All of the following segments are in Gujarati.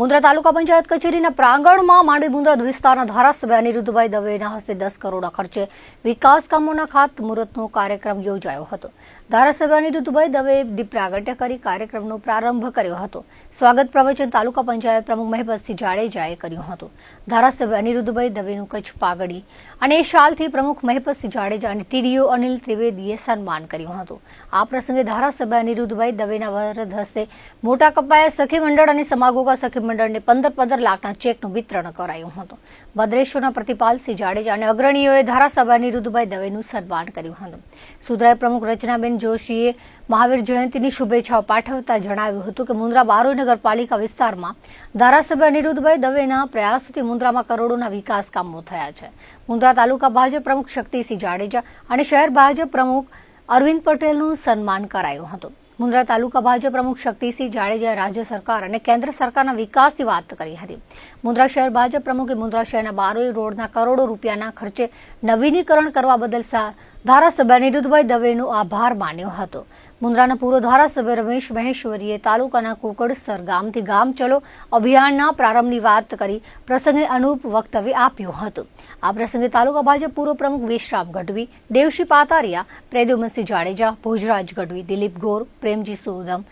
મુન્દ્રા તાલુકા પંચાયત કચેરીના પ્રાંગણમાં માંડવી મુન્દ્રા વિસ્તારના ધારાસભ્ય અનિરુદ્ધભાઈ દવેના હસ્તે દસ કરોડ ખર્ચે વિકાસ કામોના ખાતમુહૂર્તનો કાર્યક્રમ યોજાયો હતો. ધારાસભ્ય અનિરુદ્ધભાઈ દવે દીપ પ્રાગટ્ય કરી કાર્યક્રમનો પ્રારંભ કર્યો હતો. સ્વાગત પ્રવચન તાલુકા પંચાયત પ્રમુખ મહેબતસિંહ જાડેજાએ કર્યું હતું. ધારાસભ્ય અનિરુદ્ધભાઈ દવેનું કચ્છ પાઘડી અને શાલથી પ્રમુખ મહેબતસિંહ જાડેજા અને ટીડીઓ અનિલ ત્રિવેદીએ સન્માન કર્યું હતું. આ પ્રસંગે ધારાસભ્ય અનિરુદ્ધભાઈ દવેના વરદ હસ્તે મોટા કપાયા સખી મંડળ અને સમાગોગા સખી મંડળને પંદર પંદર લાખના ચેકનું વિતરણ કરાયું હતું. ભદ્રેશ્વરના પ્રતિપાલસિંહ જાડેજા અને અગ્રણીઓએ ધારાસભ્ય અનિરુદ્ધભાઈ દવેનું સન્માન કર્યું હતું. સુધરાય પ્રમુખ રચનાબેન જોશીએ મહાવીર જયંતિની શુભેચ્છાઓ પાઠવતા જણાવ્યું હતું કે મુન્દ્રા બારોઈ નગરપાલિકા વિસ્તારમાં ધારાસભ્ય અનિરુદ્ધભાઈ દવેના પ્રયાસોથી મુન્દ્રામાં કરોડોના વિકાસ કામો થયા છે. મુન્દ્રા તાલુકા ભાજપ પ્રમુખ શક્તિસિંહ જાડેજા અને શહેર ભાજપ પ્રમુખ અરવિંદ પટેલનું સન્માન કરાયું હતું. મુન્દ્રા તાલુકા ભાજપ પ્રમુખ શક્તિસિંહ જાડેજાએ રાજ્ય સરકાર અને કેન્દ્ર સરકારના વિકાસની વાત કરી હતી. મુન્દ્રા શહેર ભાજપ પ્રમુખે મુન્દ્રા શહેરના બારોઈ રોડના કરોડો રૂપિયાના ખર્ચે નવીનીકરણ કરવા બદલ ધારાસભ્ય નિરુદ્ધભાઈ દવેનો આભાર માન્યો હતો. મુન્દ્રાના પૂર્વ ધારાસભ્ય રમેશ મહેશ્વરીએ તાલુકાના કુકડસર ગામથી ગામ ચલો અભિયાનના પ્રારંભની વાત કરી પ્રસંગે અનુપ વક્તવ્ય આપ્યું હતું. આ પ્રસંગે તાલુકા ભાજપ પૂર્વ પ્રમુખ વિશ્રામ ગઢવી દેવશી પાતારિયા, પ્રદ્યુમનસિંહ જાડેજા, ભોજરાજ ગઢવી, દિલીપ ગોર, પ્રેમજી સુદમ,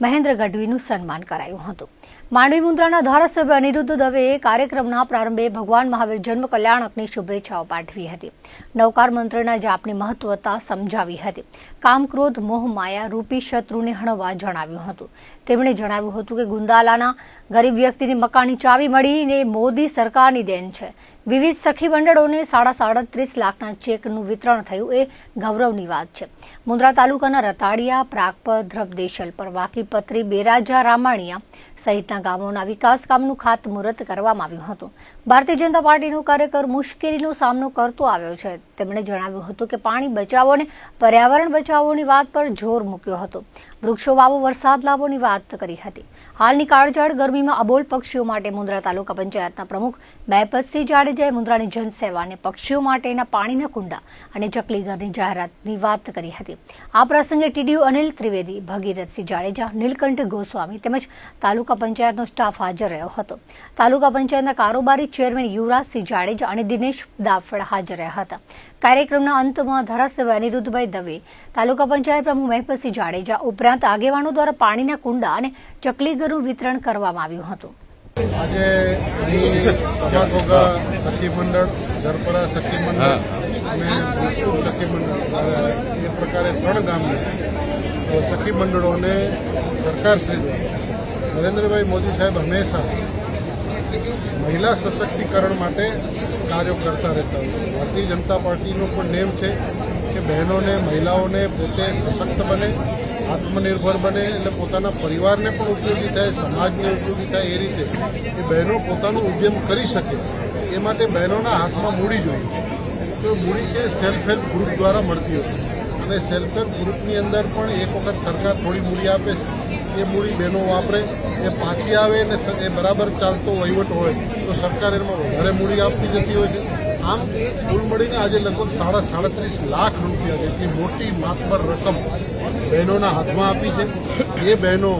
મહેન્દ્ર ગઢવીનું સન્માન કરાયું હતું. માંડવી મુન્દ્રાના ધારાસભ્ય અનિરુદ્ધ દવેએ કાર્યક્રમના પ્રારંભે ભગવાન મહાવીર જન્મ કલ્યાણકની શુભેચ્છાઓ પાઠવી હતી. નવકાર મંત્રના જાપની મહત્વતા સમજાવી હતી. કામક્રોધ મોહ, માયા રૂપી શત્રુને હણવા જણાવ્યું હતું. તેમણે જણાવ્યું હતું કે ગુંદાલાના ગરીબ વ્યક્તિને મકાનની ચાવી મળીને મોદી સરકારની દેન છે. વિવિધ સખી મંડળોને સાડા સાડત્રીસ લાખના ચેકનું વિતરણ થયું એ ગૌરવની વાત છે. મુન્દ્રા તાલુકાના રતાડિયા, પ્રાગપર ધ્રબદેશલ પર વાકીપત્રી બેરાજા રામાણીયા સહિતના ગામોના વિકાસ કામનું ખાતમુહૂર્ત કરવામાં આવ્યું હતું. ભારતીય જનતા પાર્ટીનો કાર્યકર મુશ્કેલીનો સામનો કરતો આવ્યો છે. તેમણે જણાવ્યું હતું કે પાણી બચાવો અને પર્યાવરણ બચાવોની વાત પર જોર મૂક્યો હતો. વૃક્ષો વાવો, વરસાદ લાવોની વાત કરી હતી. હાલની કાળઝાળ ગરમીમાં અબોલ પક્ષીઓ માટે મુન્દ્રા તાલુકા પંચાયતના પ્રમુખ મહેપતસિંહ જાડેજાએ મુન્દ્રાની જનસેવા અને પક્ષીઓ માટેના પાણીના કુંડા અને ચકલી ઘરની જાહેરાતની વાત કરી હતી. આ પ્રસંગે ટીડીયુ અનિલ ત્રિવેદી, ભગીરથસિંહ જાડેજા, નીલકંઠ ગોસ્વામી તેમજ તાલુકા પંચાયતનો સ્ટાફ હાજર રહ્યો હતો. તાલુકા પંચાયતના કારોબારી ચેરમેન યુવરાજસિંહ જાડેજા અને દિનેશ દાફડ હાજર રહ્યા હતા. કાર્યક્રમના અંતમાં ધારાસભ્ય અનિરુદ્ધભાઈ દવે તાલુકા પંચાયત પ્રમુખ મહેપતસિંહ જાડેજા ઉપરાંત આગેવાનો દ્વારા પાણીના કુંડા અને ચકલીઘરનું વિતરણ કરવામાં આવ્યું હતું. આજે અહીં સખી મંડળ ગરપરા સખી મંડળ અને સખી મંડળ એ પ્રકારે ત્રણ ગામને સખી મંડળોને સરકાર શ્રી નરેન્દ્રભાઈ મોદી સાહેબ હંમેશા મહિલા સશક્તિકરણ માટે કાર્યો કરતા રહેતા હોય ભારતીય જનતા પાર્ટીનો પણ નેમ છે કે બહેનોને, મહિલાઓને પોતે સશક્ત બને, આત્મનિર્ભર બને એટલે પોતાના પરિવારને પણ ઉપયોગી થાય, સમાજને ઉપયોગી થાય એ રીતે કે બહેનો પોતાનો ઉદ્યમ કરી શકે એ માટે બહેનોના હાથમાં મૂડી જોઈએ તો મૂડી છે સેલ્ફ હેલ્પ ગ્રુપ દ્વારા મળતી હોય અને સેલ્ફ હેલ્પ ગ્રુપની અંદર પણ એક વખત સરકાર થોડી મૂડી આપે છે. એ મૂડી બહેનો વાપરે, એ પાછી આવે ને એ બરાબર ચાલતો વહીવટ હોય, તો સરકાર એમાં વધારે મૂડી આપતી જતી હોય છે. આમ કુલ મળીને આજે લગભગ સાડા સાડત્રીસ લાખ રૂપિયા જેટલી મોટી માતબર રકમ બહેનોના હાથમાં આપી છે. એ બહેનો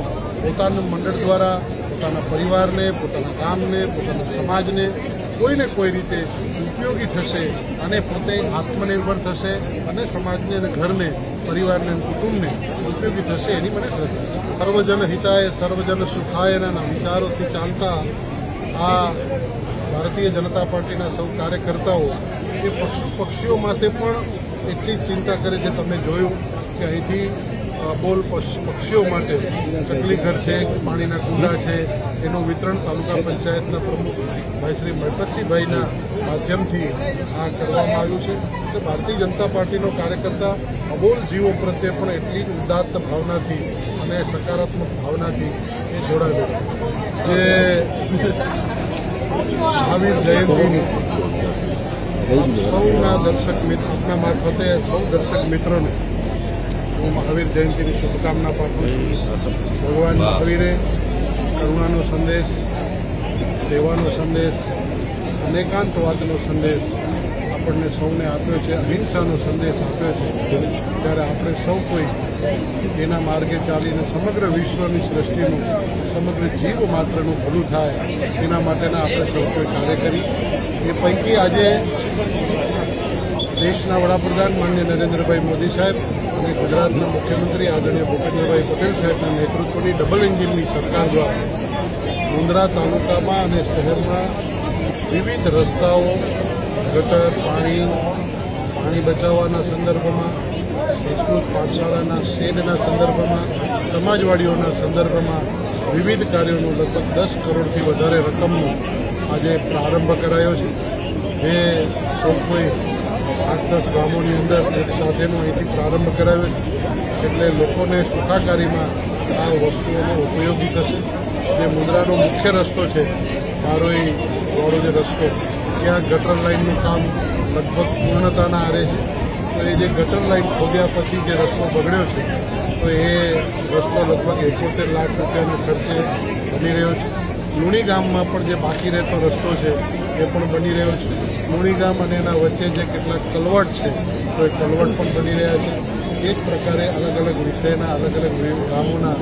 પોતાના મંડળ દ્વારા, પોતાના પરિવારને, પોતાના ગામને, પોતાના સમાજને કોઈને કોઈ રીતે ઉપયોગી થશે અને પોતે આત્મનિર્ભર થશે અને સમાજને અને ઘરને, પરિવારને કુટુંબને ઉપયોગી થશે એની મને શ્રદ્ધા છે. સર્વજન હિતાય, સર્વજન સુખાયના વિચારોથી ચાલતા આ ભારતીય જનતા પાર્ટીના સૌ કાર્યકર્તાઓ એ પક્ષ પક્ષીઓ માટે પણ એટલી જ ચિંતા કરે છે. તમે જોયું કે અહીંથી બોલ પક્ષ- પક્ષીઓ માટે ચકલીઘર છે, પાણીના કુંડા છે, એનું વિતરણ તાલુકા પંચાયતના પ્રમુખ ભાઈ શ્રી મહેપતસિંહભાઈના માધ્યમથી આ કરવામાં આવ્યું છે એટલે ભારતીય જનતા પાર્ટીનો કાર્યકર્તા અબોલ જીવો પ્રત્યે પણ એટલી જ ઉદાત્ત ભાવનાથી અને સકારાત્મક ભાવનાથી એ જોડાયેલો. જે મહાવીર જયંતિની સૌના દર્શક મિત્રના મારફતે સૌ દર્શક મિત્રોને હું મહાવીર જયંતિની શુભકામના પાઠવું છું. ભગવાન મહાવીરે કરુણાનો સંદેશ સેવાનો સંદેશ અનેકાંતવાદનો સંદેશ આપણને સૌને આપ્યો છે અહિંસાનો સંદેશ આપ્યો છે. ત્યારે આપણે સૌ કોઈ એના માર્ગે ચાલીને સમગ્ર વિશ્વની સૃષ્ટિનું સમગ્ર જીવ માત્રનું ભલું થાય એના માટેના આપણે સૌ કોઈ કાર્ય કરી. એ પૈકી આજે દેશના વડાપ્રધાન માન્ય નરેન્દ્રભાઈ મોદી સાહેબ અને ગુજરાતના મુખ્યમંત્રી આદરણીય ભૂપેન્દ્રભાઈ પટેલ સાહેબના નેતૃત્વની ડબલ એન્જિનની સરકાર દ્વારા મુંદ્રા તાલુકામાં અને શહેરમાં વિવિધ રસ્તાઓ, ગટર, પાણી પાણી બચાવવાના સંદર્ભમાં, સંસ્કૃત પાઠશાળાના શેડના સંદર્ભમાં, સમાજવાડીઓના સંદર્ભમાં વિવિધ કાર્યોનું લગભગ દસ કરોડથી વધારે રકમનો આજે પ્રારંભ કરાયો છે. જે સૌ કોઈ આઠ દસ ગામોની અંદર એક સાથેનો અહીંથી પ્રારંભ કરાવ્યો છે. એટલે લોકોને સુખાકારીમાં આ વસ્તુઓનો ઉપયોગી થશે. જે મુદ્રાનો મુખ્ય રસ્તો છે બારોઈ વાળો જે રસ્તો, ત્યાં ગટર લાઇનનું કામ લગભગ પૂર્ણતાના આરે છે. તો એ જે ગટર લાઇન ખોદ્યા પછી જે રસ્તો બગડ્યો છે, તો એ રસ્તો લગભગ એકોતેર લાખ રૂપિયાના ખર્ચે બની રહ્યો છે. લુણી ગામમાં પણ જે બાકી રહેતો રસ્તો છે, એ પણ બની રહ્યો છે. લુણી ગામ અને એના વચ્ચે જે કેટલાક કલવટ છે, તો એ કલવટ પણ બની રહ્યા છે. એ જ પ્રકારે અલગ અલગ વિષયના અલગ અલગ ગામોના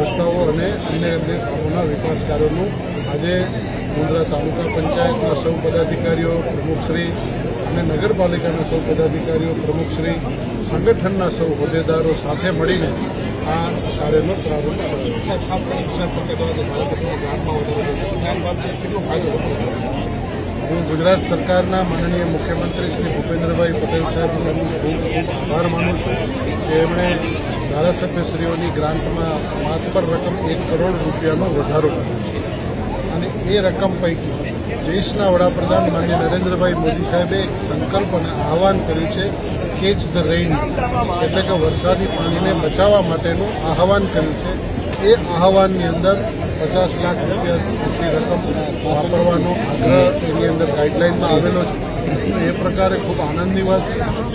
રસ્તાઓ અને અન્ય અન્ય ગામોના વિકાસ કાર્યોનું આજે મુન્દ્રા તાલુકા પંચાયતના સૌ પદાધિકારીઓ પ્રમુખશ્રી અને નગરપાલિકાના સૌ પદાધિકારીઓ પ્રમુખશ્રી સંગઠનના સૌ હોદ્દેદારો સાથે મળીને આ કાર્યનો પ્રારંભ કર્યો. હું ગુજરાત સરકારના માનનીય મુખ્યમંત્રી શ્રી ભૂપેન્દ્રભાઈ પટેલ સાહેબનો ખૂબ આભાર માનું છું કે એમણે ધારાસભ્યશ્રીઓની ગ્રાન્ટમાં માત્ર રકમ એક કરોડ રૂપિયાનો વધારો કર્યો. અને એ રકમ પૈકી દેશના વડાપ્રધાન માન્ય નરેન્દ્રભાઈ મોદી સાહેબે એક સંકલ્પ અને આહવાન કર્યું છે, કેચ ધ રેઇન એટલે કે વરસાદી પાણીને બચાવવા માટેનું આહવાન કર્યું છે. એ આહવાનની અંદર પચાસ લાખ રૂપિયા જેટલી રકમ વાપરવાનો આગ્રહ એની અંદર ગાઈડલાઇનમાં આવેલો છે. એ પ્રકારે ખૂબ આનંદની વાત છે.